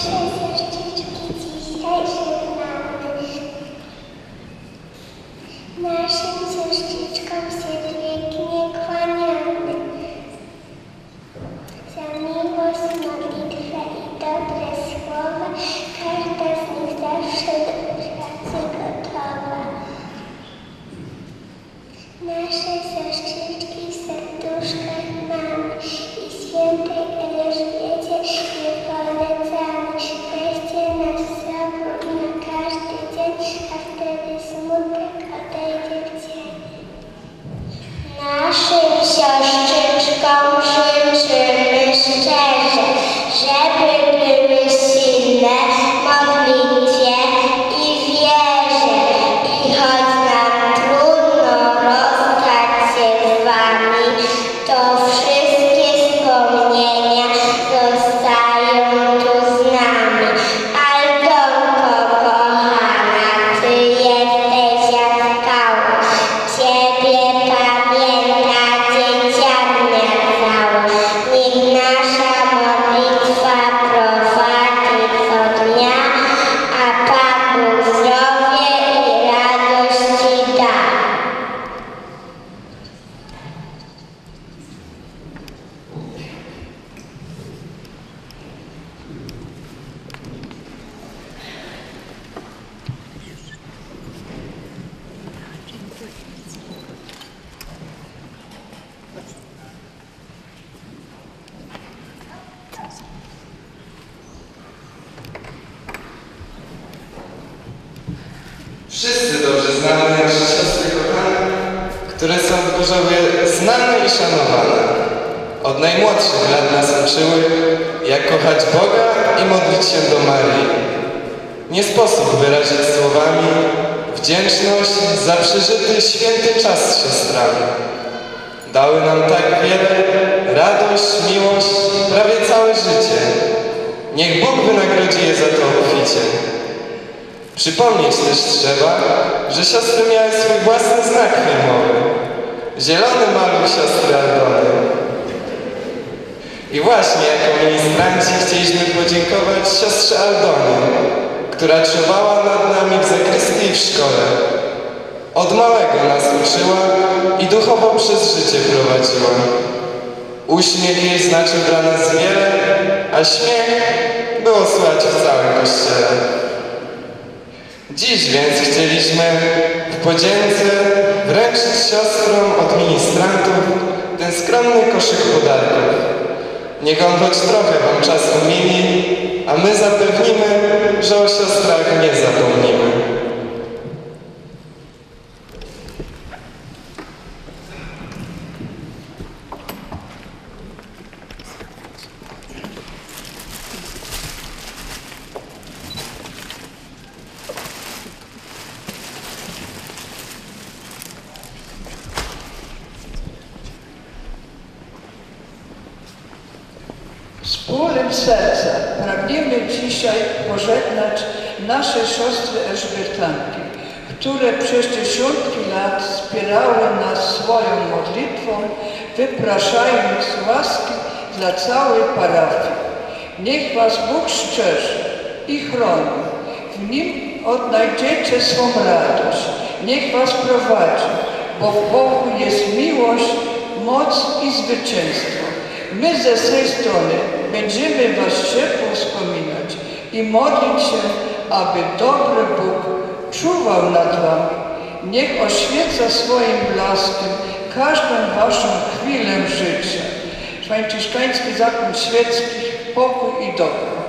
Congratulations! Znane i szanowane. Od najmłodszych lat nas uczyły, jak kochać Boga i modlić się do Marii. Nie sposób wyrazić słowami wdzięczność za przeżyty święty czas z siostrami. Dały nam tak wiele, radość, miłość, prawie całe życie. Niech Bóg wynagrodzi je za to obficie. Przypomnieć też trzeba, że siostry miały swój własny znak filmowy. Zielony maluch siostry Aldony. I właśnie jako ministranci chcieliśmy podziękować siostrze Aldonie, która czuwała nad nami w zakrystii i w szkole. Od małego nas uczyła i duchowo przez życie prowadziła. Uśmiech jej znaczył dla nas wiele, a śmiech było słychać w całym kościele. Dziś więc chcieliśmy w podzięce wręczyć siostrom od ministrantów ten skromny koszyk podarków. Niech on choć trochę wam czas umieni, a my zapewnimy, że o siostrach nie zapomnimy. Z serca pragniemy dzisiaj pożegnać nasze siostry Elżbietanki, które przez dziesiątki lat wspierały nas swoją modlitwą, wypraszając łaski dla całej parafii. Niech Was Bóg szczerzy i chroni. W Nim odnajdziecie swą radość. Niech Was prowadzi, bo w Bogu jest miłość, moc i zwycięstwo. My ze swej strony będziemy Was ciepło wspominać i modlić się, aby dobry Bóg czuwał nad Wami. Niech oświeca swoim blaskiem każdą Waszą chwilę życia. Franciszkański Zakon Świecki, pokój i dobro.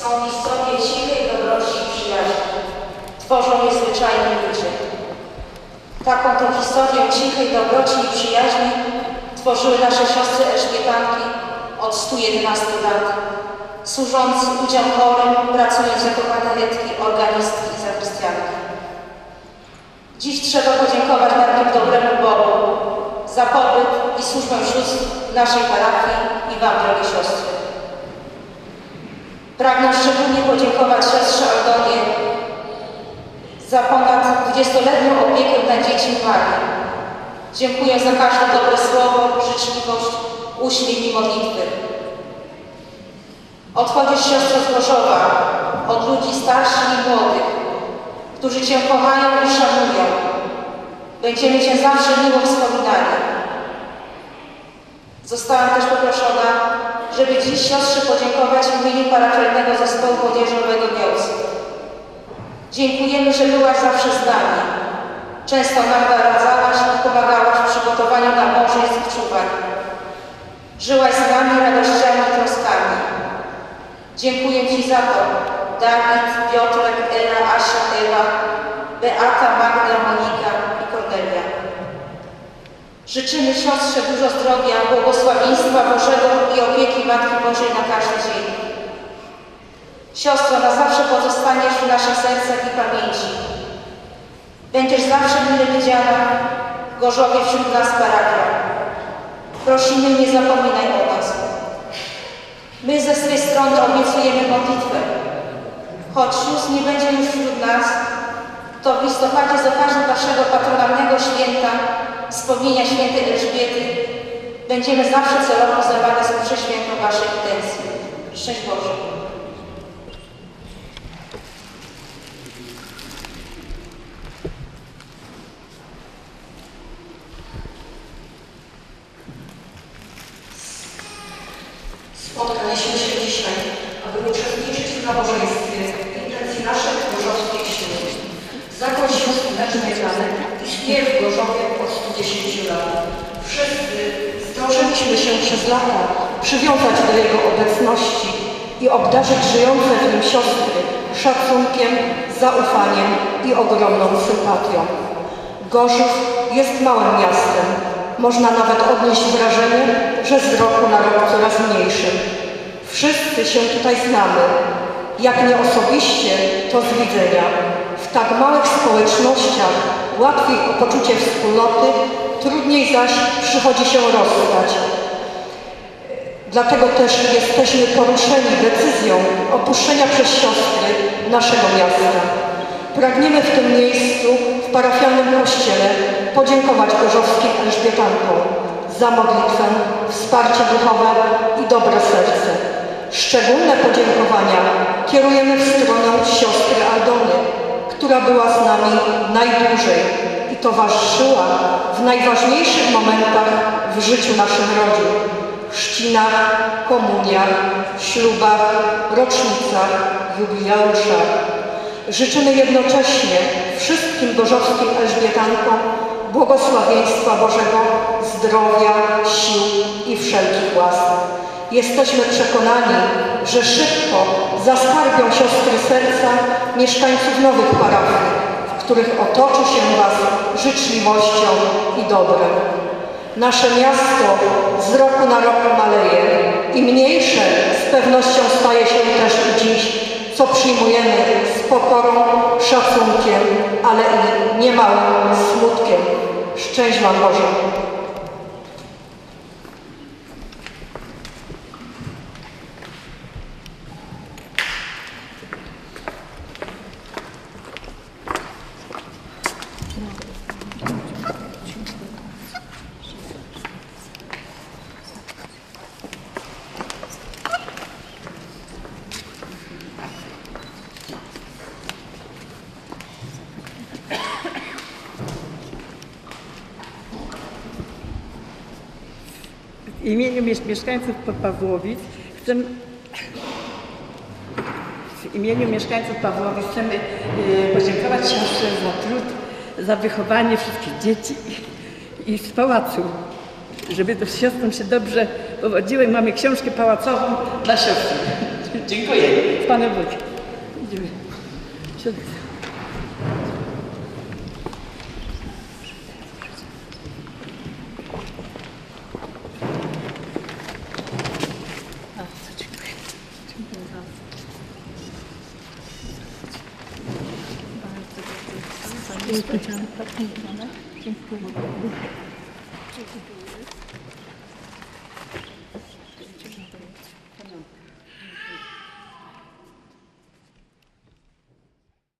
Są istocie cichej dobroci i przyjaźni. tworzą niezwyczajni ludzie. Taką to historię cichej dobroci i przyjaźni tworzyły nasze siostry Elżbietanki od 111 lat, służąc ludziom chorym, pracując jako katechetki, organistki i zakrystianki. Dziś trzeba podziękować najpierw dobremu Bogu za pobyt i służbę sióstr w naszej parafii i Wam, drogie siostry. Pragnę szczególnie podziękować siostrze Aldonie za ponad 20-letnią opiekę nad dziećmi Marii. Dziękuję za każde dobre słowo, życzliwość, uśmiech i modlitwy. Odchodzisz siostro z Gorzowa od ludzi starszych i młodych, którzy Cię kochają i szanują. Będziemy Cię zawsze miło wspominali. Zostałam też poproszona, żeby dziś siostrze podziękować w imieniu parafialnego zespołu młodzieżowego Białystok. Dziękujemy, że byłaś zawsze z nami. Często nam naradzałaś i pomagałaś w przygotowaniu na małżeństw i czuwań. Żyłaś z nami radościami i troskami. Dziękuję Ci za to, Dawid, Piotrek, Ela, Asia, Ewa, Beata, Magda, Monika. Życzymy siostrze dużo zdrowia, błogosławieństwa Bożego i opieki Matki Bożej na każdy dzień. Siostro, na zawsze pozostaniesz w naszych sercach i pamięci. Będziesz zawsze mile widziana Gorzowie wśród nas parafia. Prosimy, nie zapominaj o nas. My ze swej strony obiecujemy modlitwę. Choć sióstr nie będzie już wśród nas, to w listopadzie z okazji Waszego patronalnego święta, wspomnienia świętej Elżbiety, będziemy zawsze celowo zdawać z przeświętą Waszej intencji. Szczęść Boże. Spotkaliśmy się dzisiaj, aby uczestniczyć w nabożeństwie intencji naszych gorzowskich sióstr. Zakon sióstr Elżbietany istnieje w Gorzowie od 110 lat. Wszyscy zdążyliśmy się przez lata przywiązać do jego obecności i obdarzyć żyjące w nim siostry szacunkiem, zaufaniem i ogromną sympatią. Gorzów jest małym miastem. Można nawet odnieść wrażenie, że z roku na rok coraz mniejszym. Wszyscy się tutaj znamy. Jak nie osobiście, to z widzenia. W tak małych społecznościach łatwiej o poczucie wspólnoty, trudniej zaś przychodzi się rozstać. Dlatego też jesteśmy poruszeni decyzją opuszczenia przez siostry naszego miasta. Pragniemy w tym miejscu, w parafialnym kościele, podziękować gorzowskim Elżbietankom za modlitwę, wsparcie duchowe i dobre serce. Szczególne podziękowania kierujemy w stronę siostry Aldony, która była z nami najdłużej i towarzyszyła w najważniejszych momentach w życiu naszych rodzin chrzcinach, komuniach, ślubach, rocznicach, jubileuszach. Życzymy jednocześnie wszystkim gorzowskim Elżbietankom błogosławieństwa Bożego, zdrowia, sił i wszelkich łask. Jesteśmy przekonani, że szybko zaskarbią siostry serca mieszkańców nowych parafii, w których otoczy się Was życzliwością i dobrem. Nasze miasto z roku na rok maleje i mniejsze z pewnością staje się też dziś, co przyjmujemy z pokorą, szacunkiem, ale i niemałym smutkiem. Szczęść Wam Boże! W imieniu mies- mieszkańców Pa- Pawłowic chcę w imieniu mieszkańców Pawłowic chcemy y, podziękować siostrze za trud, za wychowanie wszystkich dzieci i z pałacu, żeby to siostrom się dobrze powodziło i mamy książkę pałacową dla siostry. Dziękuję. Z Panem Bogiem. Idziemy. Dziękuję. Dziękuję.